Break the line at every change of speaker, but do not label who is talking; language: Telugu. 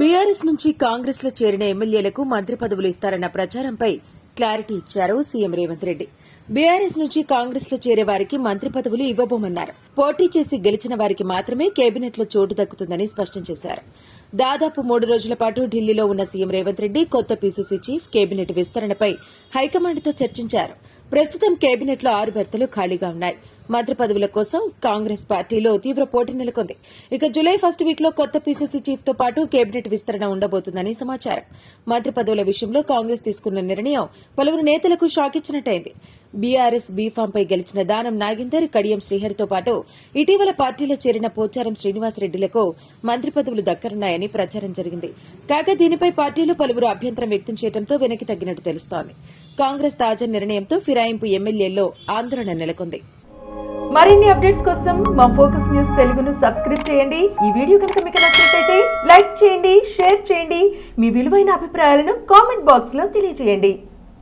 బీఆర్ఎస్ నుంచి కాంగ్రెస్లో చేరిన ఎమ్మెల్యేలకు మంత్రి పదవులు ఇస్తారన్న ప్రచారంపై క్లారిటీ ఇచ్చారు సీఎం రేవంత్ రెడ్డి. బీఆర్ఎస్ నుంచి కాంగ్రెస్లో చేరే వారికి మంత్రి పదవులు ఇవ్వబోమన్నారు. పోటీ చేసి గెలిచిన వారికి మాత్రమే కేబినెట్లో చోటు దక్కుతుందని స్పష్టం చేశారు. దాదాపు మూడు రోజుల పాటు ఢిల్లీలో ఉన్న సీఎం రేవంత్ రెడ్డి కొత్త పీసీసీ చీఫ్ కేబినెట్ విస్తరణపై హైకమాండ్తో చర్చించారు. ప్రస్తుతం కేబినెట్లో ఆరు బెర్తలు ఖాళీగా ఉన్నాయి. మంత్రి పదవుల కోసం కాంగ్రెస్ పార్టీలో తీవ్ర పోటీ నెలకొంది. ఇక జులై ఫస్ట్ వీక్లో కొత్త పీసీసీ చీఫ్తో పాటు కేబినెట్ విస్తరణ ఉండబోతుందని సమాచారం. మంత్రి పదవుల విషయంలో కాంగ్రెస్ తీసుకున్న నిర్ణయం పలువురు నేతలకు షాక్ ఇచ్చినట్టయింది. బీఆర్ఎస్ బీఫామ్ పై గెలిచిన దానం నాగేందర్ కడియం శ్రీహరితో పాటు ఇటీవల పార్టీలో చేరిన పోచారం శ్రీనివాసరెడ్డిలకు మంత్రి పదవులు దక్కనున్నాయని ప్రచారం జరిగింది. కాగా దీనిపై పార్టీలు పలువురు అభ్యంతరం వ్యక్తం చేయడంతో వెనక్కి తగ్గినట్టు తెలుస్తోంది. కాంగ్రెస్ తాజా నిర్ణయంతో ఫిరాయింపు ఎమ్మెల్యేల్లో ఆందోళన నెలకొంది.
మరిన్ని అప్డేట్స్ కోసం మా ఫోకస్ న్యూస్ తెలుగును సబ్స్క్రైబ్ చేయండి. ఈ వీడియో కనుక మీకు నచ్చినట్లయితే లైక్ చేయండి షేర్ చేయండి. మీ విలువైన అభిప్రాయాలను కామెంట్ బాక్స్లో తెలియజేయండి.